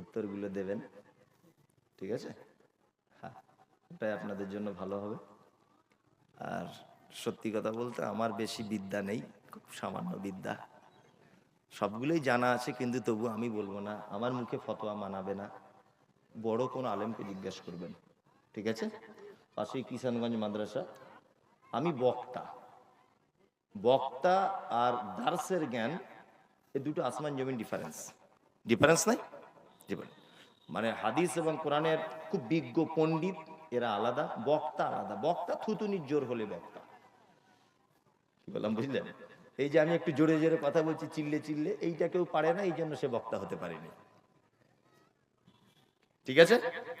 উত্তরগুলো দেবেন। ঠিক আছে? হ্যাঁ ওটাই আপনাদের জন্য ভালো হবে। আর সত্যি কথা বলতে আমার বেশি বিদ্যা নেই, খুব সামান্য বিদ্যা। সবগুলোই জানা আছে, কিন্তু তবু আমি বলব না, আমার মুখে ফতোয়া মানাবে না। বড় কোন আলেমকে জিজ্ঞেস করবেন, ঠিক আছে? পাশেই কিষানগঞ্জ মাদ্রাসা। আমি বক্তা। বক্তা আর দার্সের জ্ঞান, এ দুটো আসমান জমিন ডিফারেন্স ডিফারেন্স নাই? ডিফারেন্স মানে হাদিস এবং কোরআনের খুব বিজ্ঞ পণ্ডিত, এরা আলাদা, বক্তা আলাদা। বক্তা থুতুনির জোর হলে বক্তা। কি বললাম, বুঝলেন? এই যে আমি একটু জোরে জোরে কথা বলছি, চিল্লে চিল্লে, এইটা কেউ পারে না, এই জন্য সে বক্তা হতে পারেনি। ঠিক আছে?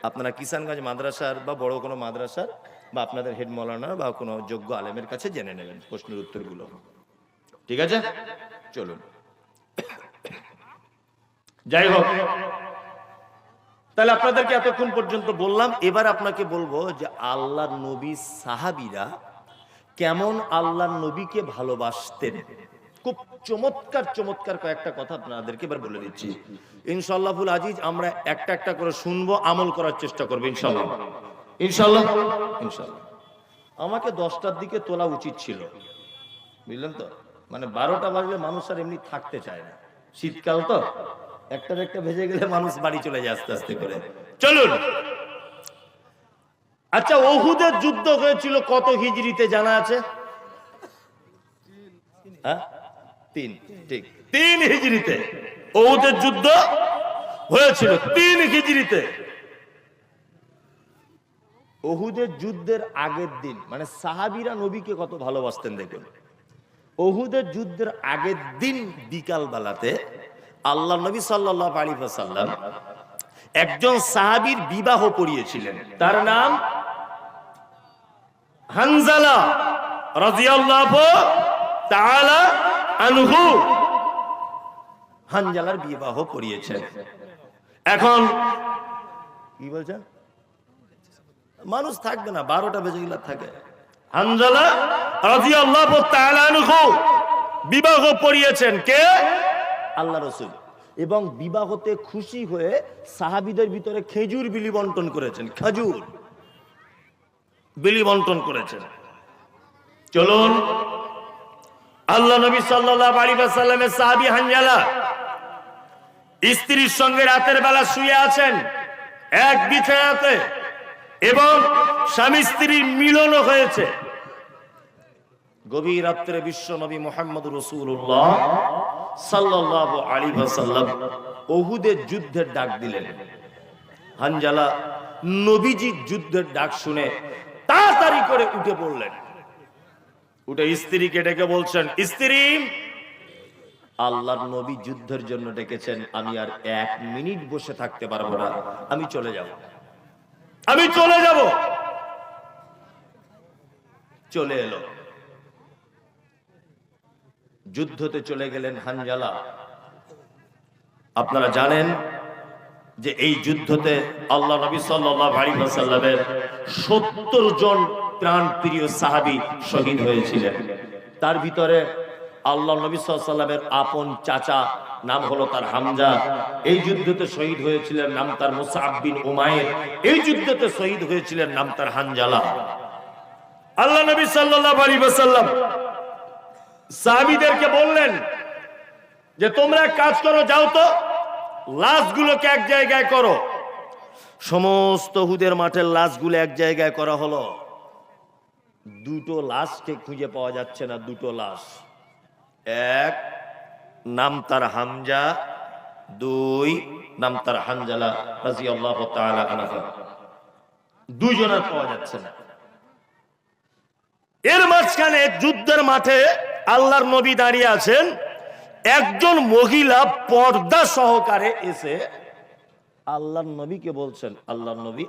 আপনারা কিষানগঞ্জ মাদ্রাসার বা বড় কোনো মাদ্রাসার বা আপনাদের হেড মৌলানার বা কোনো যোগ্য আলেমের কাছে জেনে নেবেন প্রশ্নের উত্তরগুলো। ঠিক আছে? চলুন। যাই হোক তাহলে আপনাদেরকে এতক্ষণ পর্যন্ত বললাম, এবার আপনাকে বলব যে আল্লাহ নবী সাহাবিরা কেমন আল্লাহ নবীকে ভালোবাসতেন। খুব চমৎকার চমৎকার কয়েকটা কথা আপনাদেরকে এবার বলে দিচ্ছি। ইনশাল্লাহুল আজিজ, আমরা একটা একটা করে শুনব, আমল করার চেষ্টা করব ইনশাল্লাহ ইনশাল্লাহ ইনশাল্লাহ আমাকে দশটার দিকে তোলা উচিত ছিল। বুঝলেন তো? মানে বারোটা বাজলে মানুষ আর এমনি থাকতে চায় না। শীতকাল তো? একটা একটা ভেজে গেলে মানুষ বাড়ি চলে যায় আস্তে আস্তে করে। চলুন। আচ্ছা ওহুদের যুদ্ধ হয়েছিল কত হিজড়িতে জানা আছে? হ্যাঁ? তিন ঠিক। তিন হিজড়িতে। ওহুদের যুদ্ধ হয়েছিল তিন হিজড়িতে। ওহুদের যুদ্ধের আগের দিন মানে সাহাবিরা নবীকে কত ভালোবাসতেন দেখুন। ওহুদের যুদ্ধের আগের দিন বিকাল বেলাতে আল্লাহ নবী সাল্লাহ আলী সাল্লাম একজন সাহাবীর বিবাহ পড়িয়েছিলেন তার নাম হানজালা হানজালার বিবাহ এখন কি বলছেন? মানুষ থাকবে না, বারোটা বেজে গেলে থাকে। হানজালা বিবাহ পড়িয়েছেন কে? আল্লাহ রসুল। এবং বিবাহতে খুশি হয়ে সাহাবিদের ভিতরে খেজুর বিলি বন্টন করেছেন, খেজুর বিলি বন্টন করেছেন। চলুন, আল্লাহ নবী সাল্লাল্লাহু আলাইহি ওয়াসাল্লামের সাহাবী হানজালা স্ত্রীর সঙ্গে রাতের বেলা শুয়ে আছেন এক বিছানাতে এবং স্বামী স্ত্রীর মিলনও হয়েছে। গভীর রাত্রে বিশ্ব নবী মোহাম্মদ রসুল্লাহ সাল্লাহ যুদ্ধের ডাক দিলেন। হানজালা যুদ্ধের ডাক শুনে তাড়াতাড়ি করে উঠে পড়লেন। উঠে স্ত্রীকে ডেকে বলছেন, স্ত্রী, আল্লাহর নবী যুদ্ধের জন্য ডেকেছেন, আমি আর এক মিনিট বসে থাকতে পারব না, আমি চলে যাব। আমি চলে যাব। চলে এলো। যুদ্ধতে চলে গেলেন হানজালা। আপনারা জানেন যে এই যুদ্ধতে আল্লাহ নবী সাল্লামের সত্তর জন প্রাণ প্রিয় সাহাবি শহীদ হয়েছিলেন। তার ভিতরে আল্লাহ নবী সাল্লামের আপন চাচা, নাম হলো তার হামজা। এই যুদ্ধতে শহীদ হয়েছিলেন, নাম তার মুসাহাবিন উমায়ের এই যুদ্ধতে শহীদ হয়েছিলেন, নাম তার হানজালা। আল্লাহ নবী সাল্লাহ আলী সাল্লাম সাহাবিদেরকে বললেন যে, তোমরা কাজ করো, যাও তো, লাশগুলোকে এক জায়গায় করো। সমস্ত হুদের মাঠের লাশগুলো এক জায়গায় করা হলো। দুটো লাশকে খুঁজে পাওয়া যাচ্ছে না, দুটো লাশ। এক, নাম তার হামজা, দুই, নাম তার হানজালা রাজি আল্লাহ দুইজনের পাওয়া যাচ্ছে না। এর মাঝখানে যুদ্ধের মাঠে আল্লাহর নবী দাঁড়িয়ে আছেন, একজন মহিলা পর্দা সহকারে এসে আল্লাহর নবীকে বলছেন, আল্লাহর নবী,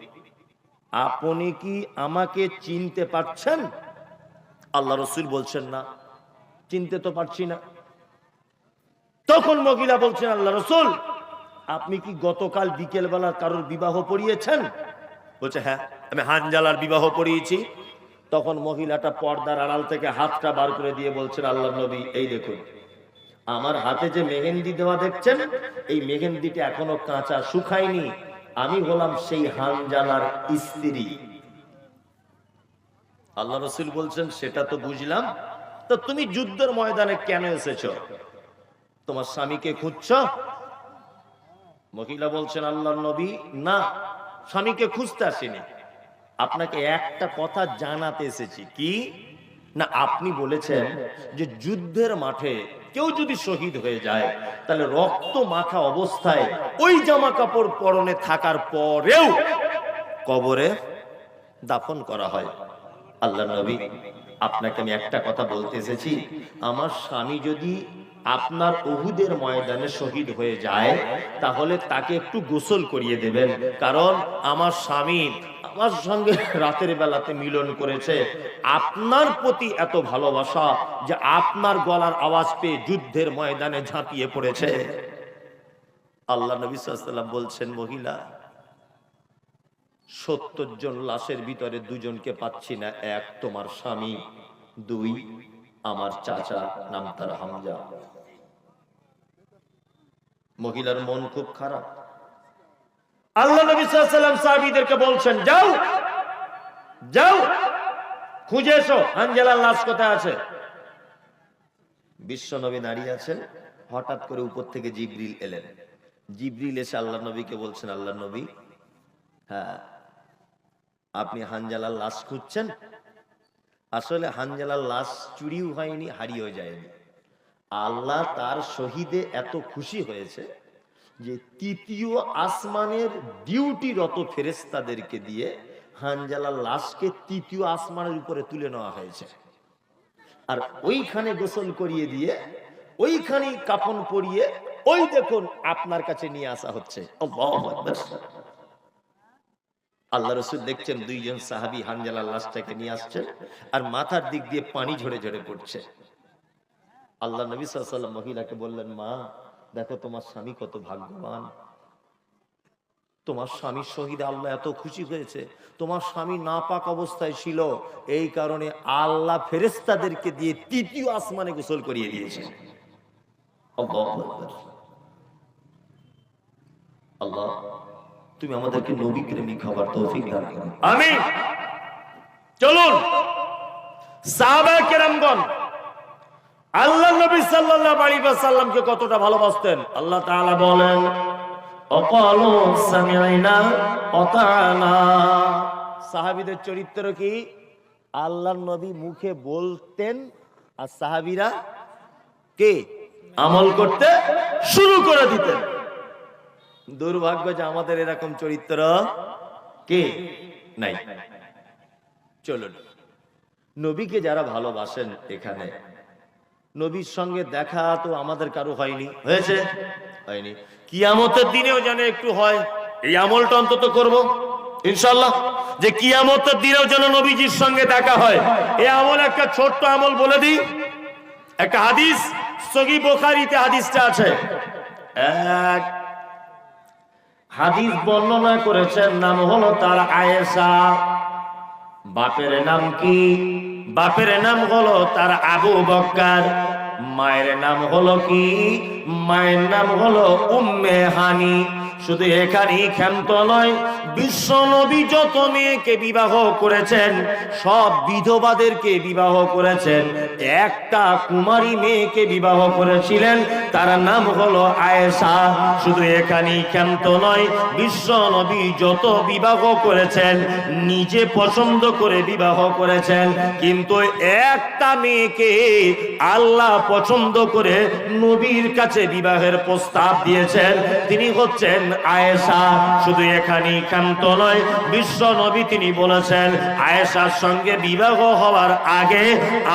আপনি কি আমাকে চিনতে পারছেন? আল্লাহ রসুল বলছেন, না, চিনতে তো পারছি না। তখন মহিলা বলছেন, আল্লাহ রসুল, আপনি কি গতকাল বিকেলবেলা কারোর বিবাহ পড়িয়েছেন? বলছে হ্যাঁ আমি হানজালার বিবাহ পড়িয়েছি। তখন মহিলাটা পর্দার আড়াল থেকে হাতটা বার করে দিয়ে বলছেন আল্লাহ নবী, এই দেখুন, আমার হাতে যে মেহেন্দি দেওয়া দেখছেন, এই মেহেন্দিটা এখনও কাঁচা শুকায়নি। আমি হলাম সেই হানজালার স্ত্রী। আল্লাহ রসুল বলছেন, সেটা তো বুঝলাম। তো তুমি যুদ্ধের ময়দানে কেন এসেছ? তোমার স্বামীকে খুঁজছ? মহিলা বলছেন আল্লাহ নবী, না, স্বামীকে খুঁজতে আসিনি। আপনাকে একটা কথা জানাতে এসেছি। কি? না, আপনি বলেছেন যে যুদ্ধের মাঠে কেউ যদি শহীদ হয়ে যায়, তাহলে রক্ত মাখা অবস্থায় ওই জামা কাপড় পরনে থাকার পরেও কবরে দাফন করা হয়। আল্লাহ নবী, আপনাকে আমি একটা কথা বলতে এসেছি। আমার স্বামী যদি আপনার অহুদের ময়দানে শহীদ হয়ে যায়, তাহলে তাকে একটু গোসল করিয়ে দেবেন। কারণ আমার স্বামী আমার সঙ্গে রাতের বেলাতে মিলন করেছে। আপনার প্রতি এত ভালোবাসা যে আপনার গলার আওয়াজ পেয়ে যুদ্ধের ময়দানে ঝাঁপিয়ে পড়েছে। আল্লাহ নবী সাল্লাম বলছেন, মহিলা, সত্তর জন লাশের ভিতরে দুজনকে পাচ্ছি না, এক তোমার স্বামী, দুই আমার চাচা, নাম তার হামজা। মহিলার মন খুব খারাপ। আল্লাহ নবী সাল্লাম সাহাবীদেরকে বলছেন যাও যাও খুঁজে এসো হানজালার লাশ কোথায় আছে? বিশ্ব নবী দাঁড়িয়ে আছেন হঠাৎ করে উপর থেকে জিবরিল এলেন। জিবরিল এসে আল্লাহ নবীকে বলছেন আল্লাহ নবী হ্যাঁ আপনি হানজালার লাশ খুঁজছেন? আসলে হানজালার লাশ চুরিও হয়নি হারিয়েও যায়নি। আল্লাহ তার শহীদে এত খুশি হয়েছে যে তৃতীয় আসমানের ডিউটিরত ফেরেস্তাদেরকে দিয়ে হানজালার লাশকে তৃতীয় আসমানের উপরে তুলে নেওয়া হয়েছে। আর ওইখানে গোসল করিয়ে দিয়ে, ওইখানেই কাফন পরিয়ে, ওই দেখুন আপনার কাছে নিয়ে আসা হচ্ছে। আল্লাহ রসুল দেখছেন দুইজন সাহাবি হানজালার লাশটাকে নিয়ে আসছেন আর মাথার দিক দিয়ে পানি ঝরে ঝরে পড়ছে। আল্লাহ নবী সাল্লাম মহিলাকে বললেন, মা, দেখো তোমার স্বামী কত ভাগ্যবান। তোমার স্বামী শহীদ আল্লাহ এত খুশি হয়েছে। তোমার স্বামী নাপাক অবস্থায় ছিল। এই কারণে আল্লাহ ফেরেস্তাদেরকে দিয়ে তৃতীয় আসমানে গোসল করিয়ে দিয়েছে। আল্লাহ তুমি আমাদেরকে নবী প্রেমিক হবার তৌফিক দান করো। আমি চলুন। সাহাবা কেরামগণ আল্লাহ নবী সাল্লাল্লাহু আলাইহি ওয়াসাল্লামকে কতটা ভালোবাসতেন? আল্লাহ তাআলা বলেন, অকালু সামিআনা অতানা সাহাবীদের চরিত্র কি? আল্লাহর নবী মুখে বলতেন, আর সাহাবীরা কে? আমল করতে শুরু করে দিতেন। দুর্ভাগ্য যে আমাদের এরকম চরিত্র কে? নাই। চলুন। নবীকে যারা ভালোবাসেন এখানে নবীর সঙ্গে দেখা তো আমাদের কারও হয়নি। হয়েছে? হয়নি। কিয়ামতের দিনেও যেন একটু হয়, এই আমলটা অন্তত করব ইনশাল্লাহ যে কিয়ামতের দিনেও যেন নবীজির সঙ্গে দেখা হয়, এই আমল একটা ছোট্ট আমল বলে দিই। একটা হাদিস সগি বোখারিতে হাদিসটা আছে। এক হাদিস বর্ণনা করেছেন, নাম হলো তার আয়েশা। বাপের নাম কি? বাপের নাম হলো তার আবু বক্কার। মায়ের নাম হলো কি? মায়ের নাম হলো উম্মে হানি। শুধু এখানেই ক্ষান্ত নয়, বিশ্ব নবী যত মেয়েকে বিবাহ করেছেন, সব বিধবাদেরকে বিবাহ করেছেন। একটা কুমারী মেয়েকে বিবাহ করেছিলেন, তার নাম হলো আয়েশা। শুধু এখানেই ক্ষান্ত নয়, বিশ্ব নবী যত বিবাহ করেছেন, নিজে পছন্দ করে বিবাহ করেছেন। কিন্তু একটা মেয়েকে আল্লাহ পছন্দ করে নবীর কাছে বিবাহের প্রস্তাব দিয়েছেন, তিনি হচ্ছেন আয়েশা শুধু এখানেই ক্ষান্ত নয়, বিশ্ব নবী তিনি বলেছেন, আয়েশার সঙ্গে বিবাহ হওয়ার আগে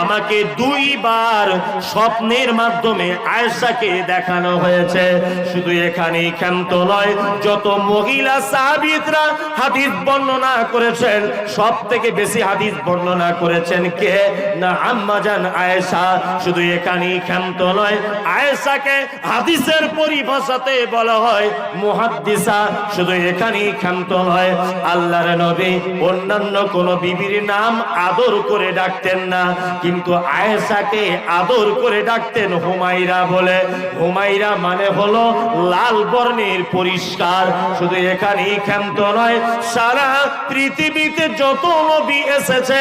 আমাকে দুইবার স্বপ্নের মাধ্যমে আয়েশাকে দেখানো হয়েছে। শুধু এখানেই ক্ষান্ত নয়, যত মহিলা সাহাবিদরা হাদিস বর্ণনা করেছেন সব থেকে বেশি হাদিস বর্ণনা করেছেন কে? না আম্মাজান আয়েশা। শুধু এখানেই ক্ষান্ত নয়, আয়েশাকে হাদিসের পরিভাষাতে বলা হয় মুহাদ্দিসা, শুধু এখানেই ক্ষান্ত নয় আল্লাহর নবী অন্যান্য কোন বিবির নাম আদর করে ডাকতেন না। কিন্তু আয়েশাকে আদর করে ডাকতেন হুমাইরা বলে। হুমাইরা মানে হলো লাল বর্ণের পরিষ্কার। শুধু এখানেই ক্ষান্ত নয়, সারা পৃথিবীতে যত নবী এসেছে,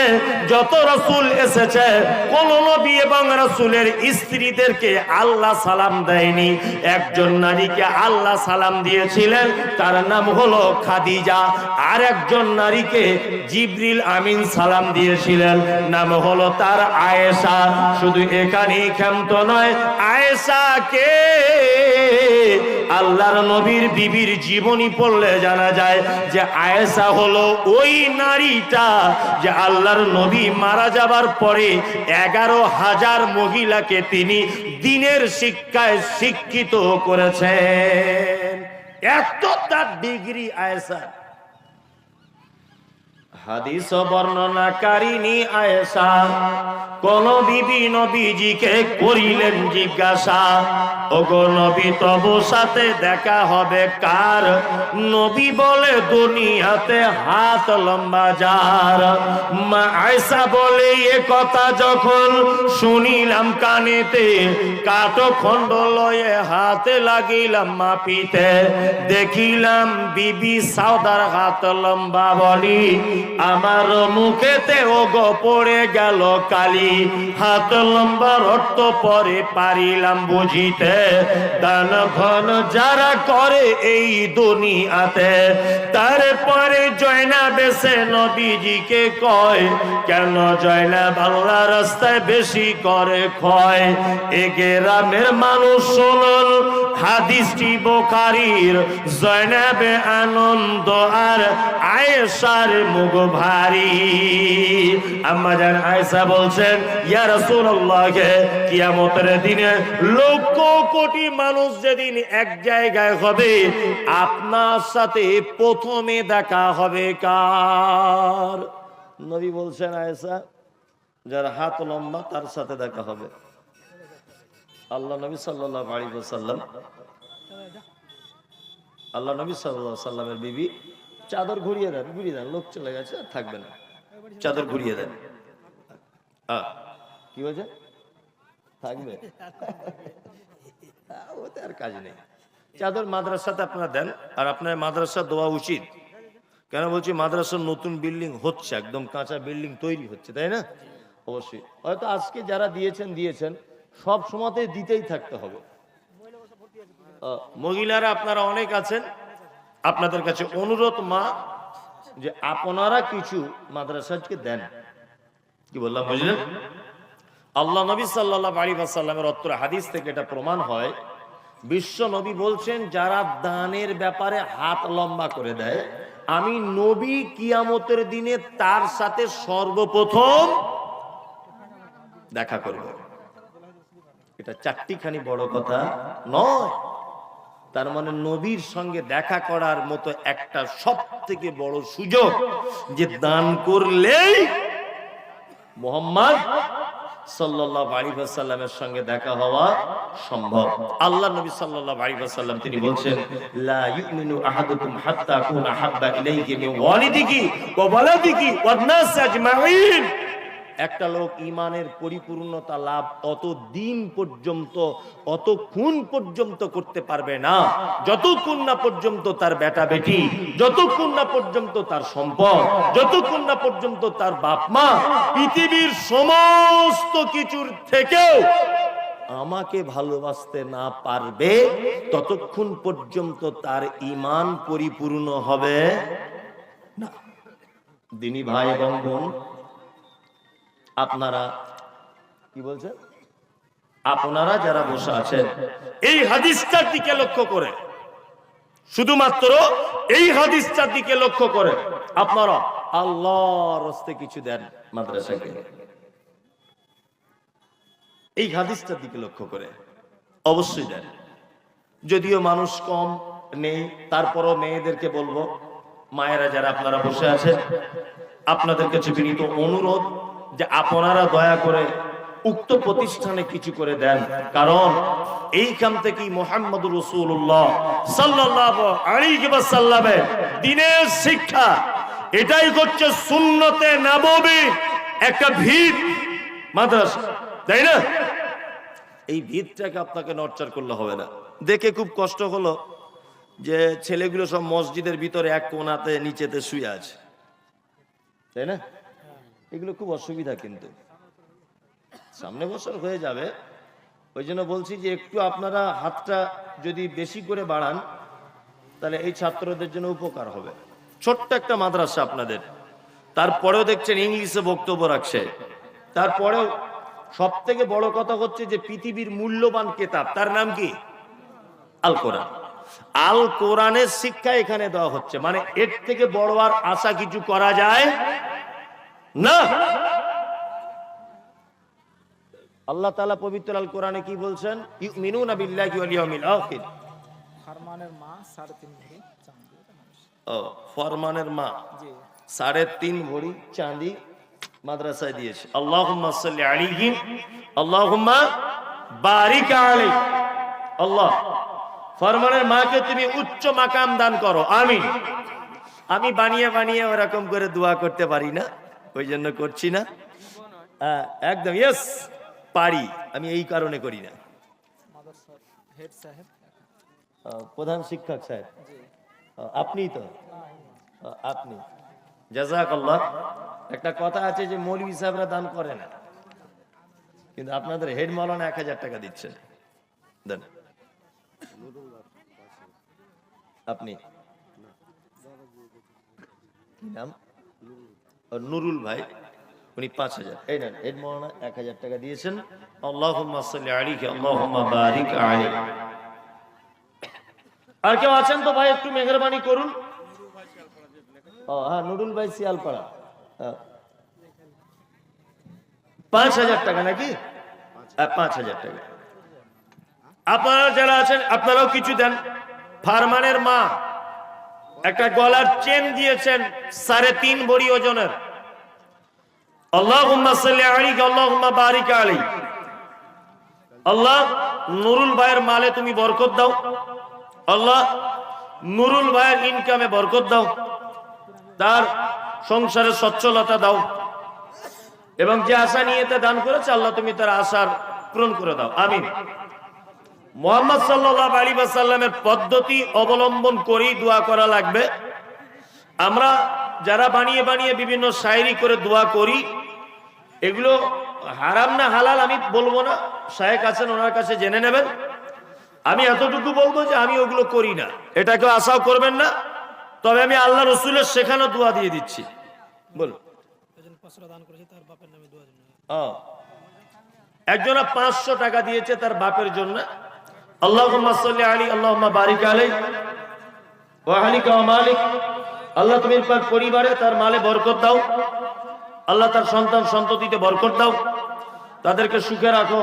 যত রসুল এসেছে, কোন নবী এবং রসুলের স্ত্রীদেরকে আল্লাহ সালাম দেয়নি। একজন নারীকে আল্লাহ সালাম দিয়েছিলেন তার নাম হলো খাদিজা। আর একজন নারীকে জিবরিল আমিন সালাম দিয়েছিলেন, নাম হলো তার আয়েশা। শুধু এখানেই ক্ষান্ত নয় আয়েশাকে আল্লাহর নবীর বিবির জীবনী পড়লে জানা যায় যে আয়েশা হলো ওই নারীটা যে আল্লাহর নবী মারা যাবার পরে এগারো হাজার মহিলাকে তিনি দিনের শিক্ষায় শিক্ষিত করেছেন এত তার ডিগ্রি আয়েশা হাদিস বর্ণনাকারিনী আয়েশা, কোন বিবি নবীজিকে করিলেন জিজ্ঞাসা, ওগো নবী তবু সাথে দেখা হবে কার? নবী বলে, দুনিয়াতে হাত লম্বা যার। মা আয়েশা বলে, এ কথা যখন শুনিলাম কানেতে, কাটো খণ্ড লয়ে হাতে লাগিলাম মাপিতে। দেখিলাম বিবি সাউদার হাত লম্বা বলি আমার মুখেতে ওগো পড়ে গেল কালি। হাত লম্বা অর্থ পরে পারিলাম বুঝিতে। দান ঘন যারা করে এই দুনিয়াতে তারপরে জয়না বেসে নবীজিকে কয়, কেন জয়না বাংলা রাস্তায় বেশি করে ক্ষয়? এ গ্রামের মানুষ শুনুন, হাদিসটি বোখারির। জয়নাবে আনন্দ আর আয়েশার মুখ ভারী। আম্মা জান আয়েশা বলছেন, ইয়া রাসূলুল্লাহ কিয়ামতের দিনে লক্ষ কোটি মানুষ যেদিন এক জায়গায় হবে, আপনার সাথে প্রথমে দেখা হবে কার? নবী বলছেন, আয়েশা, যার হাত লম্বা, তার সাথে দেখা হবে। আল্লাহ নবী সাল্লাহ আলী সাল্লাম আল্লাহ নবী সাল্লাহ সাল্লামের বিবি চাদর ঘুরিয়ে দেন ঘুরিয়ে দেন, লোক চলে গেছে, আর থাকবে না। চাদর ঘুরিয়ে দেন। কি বলছে? থাকবে। ওতে আর কাজ নেই। চাদর মাদ্রাসাতে আপনারা দেন, আর আপনার মাদ্রাসা দেওয়া উচিত। কেন বলছি? মাদ্রাসার নতুন বিল্ডিং হচ্ছে, একদম কাঁচা বিল্ডিং তৈরি হচ্ছে, তাই না? অবশ্যই। হয়তো আজকে যারা দিয়েছেন দিয়েছেন, সব সময়তে দিতেই থাকতে হবে। মহিলারা আপনারা অনেক আছেন আপনাদের কাছে অনুরোধ মা যে আপনারা কিছু মাদ্রাসাকে দেন। কি বললাম বুঝলেন? আল্লাহ নবী সাল্লাহ আলী সাল্লামের অত্র হাদিস থেকে এটা প্রমাণ হয়। বিশ্ব নবী বলছেন যারা দানের ব্যাপারে হাত লম্বা করে দেয় আমি নবী কিয়ামতের দিনে তার সাথে সর্বপ্রথম দেখা করব। এটা চারটিখানি বড় কথা নয়। তার মানে নবীর সঙ্গে দেখা করার মতো একটা সব থেকে বড় সুযোগ যে দান করলেই মোহাম্মদ সাল্লাল্লাহু আলাইহি সঙ্গে দেখা হওয়া সম্ভব। আল্লাহ নবী সাল্লাল্লাহু আলাইহি তিনি বলছেন একটা লোক ইমানের পরিপূর্ণতা লাভ অত দিন পর্যন্ত অতক্ষণ পর্যন্ত করতে পারবে না। যতক্ষণ না পর্যন্ত তার বেটা বেটি, যতক্ষণ না পর্যন্ত তার সম্পদ, যতক্ষণ না পর্যন্ত তার বাপ মা, পৃথিবীর সমস্ত কিছুর থেকেও আমাকে ভালোবাসতে না পারবে, ততক্ষণ পর্যন্ত তার ইমান পরিপূর্ণ হবে না। দিনী ভাই এবং আপনারা কি বলছেন আপনারা যারা বসে আছেন এই হাদিসটার দিকে লক্ষ্য করে। শুধুমাত্র এই হাদিসটার দিকে লক্ষ্য করে। আপনারা আল্লাহর হস্তে কিছু দেন মাদ্রাসাকে। এই হাদিসটার দিকে লক্ষ্য করে। অবশ্যই দেন। যদিও মানুষ কম নেই তারপরও মেয়েদেরকে বলব মায়েরা যারা আপনারা বসে আছেন আপনাদের কাছে বিনীত অনুরোধ যে আপনারা দয়া করে উক্ত প্রতিষ্ঠানে কিছু করে দেন। কারণ এইখান থেকেই মোহাম্মদ রসুল্লাহ সাল্লামের দিনের শিক্ষা। এটাই হচ্ছে সুন্নতে নববী একটা ভিত মাদ্রাসা, তাই না? এই ভিতটাকে আপনাকে নর্চার করলে হবে না। দেখে খুব কষ্ট হলো যে ছেলেগুলো সব মসজিদের ভিতরে এক কোনাতে, নিচেতে শুয়ে আছে। তাই না? এগুলো খুব অসুবিধা কিন্তু। সামনে বছর হয়ে যাবে, ওই জন্য বলছি যে একটু আপনারা হাতটা যদি বেশি করে বাড়ান, তাহলে এই ছাত্রদের জন্য উপকার হবে। ছোট্ট একটা মাদ্রাসা আপনাদের। তারপরেও দেখছেন ইংলিশে বক্তব্য রাখছে। তারপরেও সব থেকে বড় কথা হচ্ছে যে পৃথিবীর মূল্যবান কেতাব, তার নাম কি? আল কোরআন। আল কোরআনের শিক্ষা এখানে দেওয়া হচ্ছে। মানে এর থেকে বড় আর আশা কিছু করা যায় না। আল্লাহ তাআলা পবিত্র আল কোরআনে কি বলছেন? ইউমিনুনা বিল্লাহি ওয়াল ইয়াউমিল আখির। ফারমানের মা সাড়ে তিন ভরি চাঁদি। ও ফরমানের মা জি। সাড়ে তিন ভরি চাঁদি মাদ্রাসায় দিয়েছে। আল্লাহুম্মা সাল্লি আল্লাহুম্মা বারিক আলাইহি। আল্লাহ ফরমানের মাকে তুমি উচ্চ মাকাম দান করো। আমিন। আমি বানিয়ে বানিয়ে ওরকম করে দোয়া করতে পারি না। ওই জন্য করছি না। একদম ইয়েস পারি। আমি এই কারণে করি না। সাহেব। প্রধান শিক্ষক জি। আপনি তো? আপনি। জাজাক আল্লাহ একটা কথা আছে যে মৌলভী সাহেবরা দান করে না। কিন্তু আপনাদের হেড মলানা এক হাজার টাকা দিচ্ছেন। দেন। আপনি। কি নাম? নুরুল ভাই, উনি পাঁচ হাজার। এই নেন হেড মলানা এক হাজার টাকা দিয়েছেন। আল্লাহুম্মা সাল্লি আলাইহি, আল্লাহুম্মা বারিক আলাইহি। আর কেউ আছেন তো ভাই, একটু মেহরবানি করুন? ও হ্যাঁ নুরুল ভাই শিয়ালপাড়া। হ্যাঁ। পাঁচ হাজার টাকা নাকি? পাঁচ হাজার টাকা। আপনারা যারা আছেন, আপনারাও কিছু দেন। ফারমানের মা একটা গলার চেন দিয়েছেন সাড়ে তিন ভরি ওজনের। আল্লাহ, নুরুল ভাইয়ের মালে তুমি বরকত দাও। আল্লাহ, নুরুল ভাইয়ের ইনকামে বরকত দাও। তার সংসারে সচ্ছলতা দাও। এবং যে আশা নিয়ে দান করেছে, আল্লাহ তুমি তার আশার পূরণ করে দাও। আমিন। মোহাম্মদ সাল্লাহ আলী সাল্লামের পদ্ধতি অবলম্বন করেই দোয়া করা লাগবে। আমরা যারা বানিয়ে বানিয়ে বিভিন্ন শায়রি করে দোয়া করি, এগুলো হারাম না হালাল আমি বলব না শায়েক আছেন, ওনার কাছে জেনে নেবেন। আমি এতটুকু বলব যে আমি ওগুলো করি না। এটা কেউ আশাও করবেন না, তবে আমি আল্লাহ রসুলের শেখানো দোয়া দিয়ে দিচ্ছি। বল। একজনা পাঁচশো টাকা দিয়েছে তার বাপের জন্য আল্লাহ আলী আল্লাহ বারিক আলাই ওয়াহালিক মালিক। আল্লাহ তুমি তার পরিবারে তার মালে বরকত দাও। আল্লাহ তার সন্তান সন্ততিতে বরকত দাও। তাদেরকে সুখে রাখো।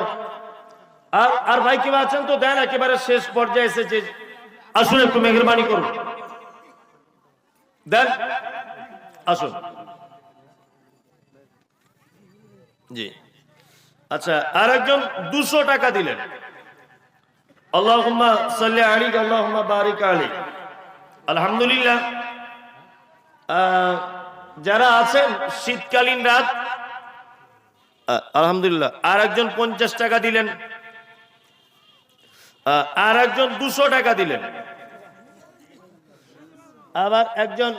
আর আর ভাই কেউ আছেন তো? দেন একেবারে শেষ পর্যায়ে এসেছে আসুন একটু মেহরবানি করুন। দেন। আসুন। জি। আচ্ছা আর একজন দুশো টাকা দিলেন। আল্লাহুম্মা সাল্লি আলাইক আল্লাহুম্মা বারিক আলাইক আলহামদুলিল্লাহ যারা আছেন, শীতকালীন রাত আলহামদুলিল্লাহ আর একজন পঞ্চাশ টাকা দিলেন আর একজন দুশো টাকা দিলেন। আবার একজন